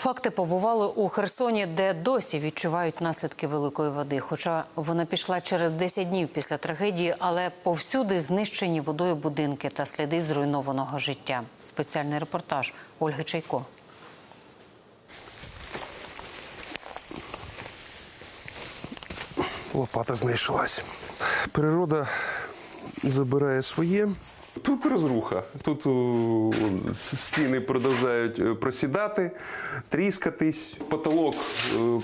Факти побували у Херсоні, де досі відчувають наслідки великої води. Хоча вона пішла через 10 днів після трагедії, але повсюди знищені водою будинки та сліди зруйнованого життя. Спеціальний репортаж Ольги Чайко. Лопата знайшлась. Природа забирає своє. Тут розруха. Тут стіни продовжують е, просідати, тріскатись. Потолок е,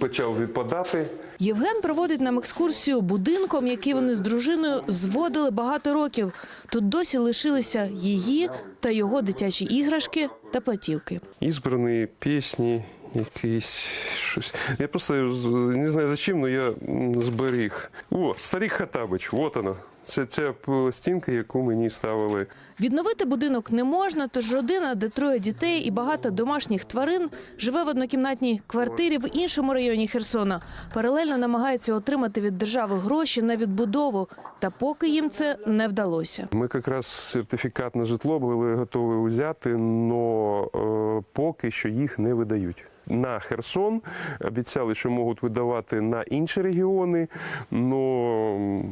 почав відпадати. Євген проводить нам екскурсію будинком, який вони з дружиною зводили багато років. Тут досі лишилися її та його дитячі іграшки та платівки. Ізбрані пісні, якісь щось. Я просто не знаю за чим, але я зберіг. О, старий Хатабич, от вона. Це п- стінка, яку мені ставили. Відновити будинок не можна, тож родина, де троє дітей і багато домашніх тварин, живе в однокімнатній квартирі в іншому районі Херсона. Паралельно намагається отримати від держави гроші на відбудову. Та поки їм це не вдалося. Ми якраз сертифікат на житло були готові взяти, але поки що їх не видають. На Херсон обіцяли, що можуть видавати на інші регіони, але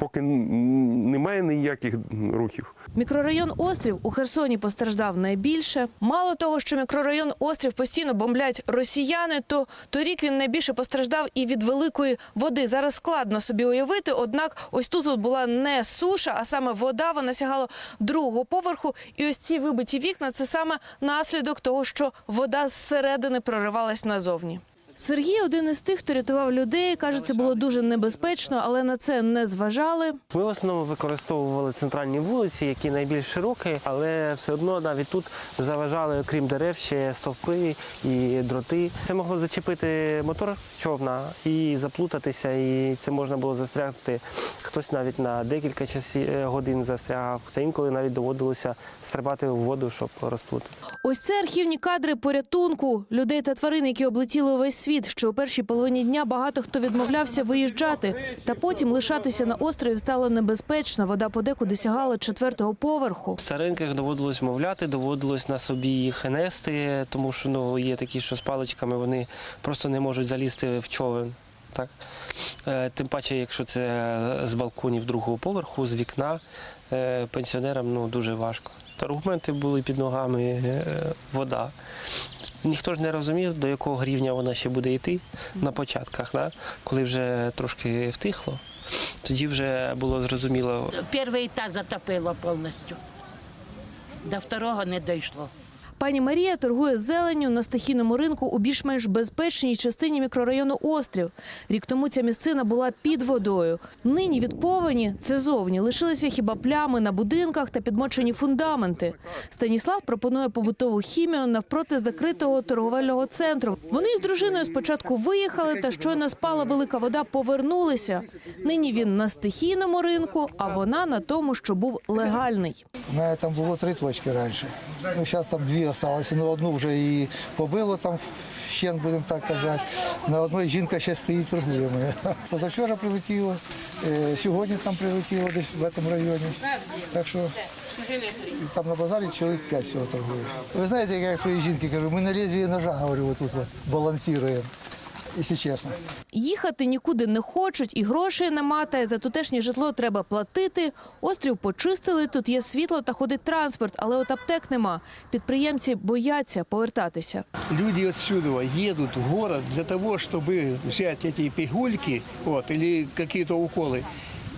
поки немає ніяких рухів. Мікрорайон Острів у Херсоні постраждав найбільше. Мало того, що мікрорайон Острів постійно бомблять росіяни, то торік він найбільше постраждав і від великої води. Зараз складно собі уявити. Однак, ось тут була не суша, а саме вода. Вона сягала другого поверху. І ось ці вибиті вікна це саме наслідок того, що вода зсередини проривалась назовні. Сергій один із тих, хто рятував людей. каже, це було дуже небезпечно, але на це не зважали. Ми в основному використовували центральні вулиці, які найбільш широкі, але все одно навіть тут заважали, окрім дерев, ще стовпи і дроти. Це могло зачепити мотор човна і заплутатися, і це можна було застрягти. Хтось навіть на декілька часів е, годин застрягав, та інколи навіть доводилося стрибати у воду, щоб розплутати. Ось це архівні кадри порятунку людей та тварин, які облетіли увесь світ. Ще у першій половині дня багато хто відмовлявся виїжджати. Та потім лишатися на острові стало небезпечно. Вода подекуди сягала четвертого поверху. Стареньких доводилось мовляти, доводилось на собі їх нести, тому що ну, є такі, що з паличками вони просто не можуть залізти в човен. Так? Е, Тим паче, якщо це з балконів другого поверху, з вікна, е, пенсіонерам ну, дуже важко. Та аргументи були під ногами е, вода. Ніхто ж не розумів, до якого рівня вона ще буде йти на початках, да? коли вже трошки втихло. Тоді вже було зрозуміло, Перший етаж затопило повністю. До второго не дійшло. Пані Марія торгує зеленню на стихійному ринку у більш-менш безпечній частині мікрорайону Острів. Рік тому ця місцина була під водою. Нині від повені це зовні лишилися хіба плями на будинках та підмочені фундаменти. Станіслав пропонує побутову хімію навпроти закритого торговельного центру. Вони з дружиною спочатку виїхали, та щойно спала велика вода, повернулися. Нині він на стихійному ринку, а вона на тому, що був легальний. У мене там було три точки раніше. Ну, зараз там дві залишилося. Ну, одну вже і побило там щен, будемо так казати. На одній жінка ще стоїть, торгує моя. Позавчора прилетіло, е, сьогодні там прилетіло десь в цьому районі. Так що там на базарі чоловік п'ять всього торгує. Ви знаєте, як я своїй жінки кажу, ми на лезвії ножа, говорю, отут от, балансуємо, якщо чесно. Їхати нікуди не хочуть, і грошей нема, та й за тутешнє житло треба платити. Острів почистили, тут є світло та ходить транспорт, але от аптек нема. Підприємці бояться повертатися. Люди отсюда едут в город для того, чтобы взять эти пигульки вот, или какие-то уколы.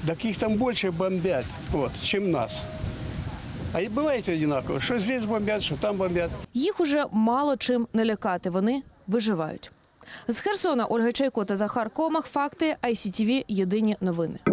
Так их там больше бомбят, вот, чем нас. А и бывает одинаково, что здесь бомбят, что там бомбят. Їх уже мало чим не лякати. Вони виживають. З Херсона Ольга Чайко та Захар Комах. Факти ICTV. Єдині новини.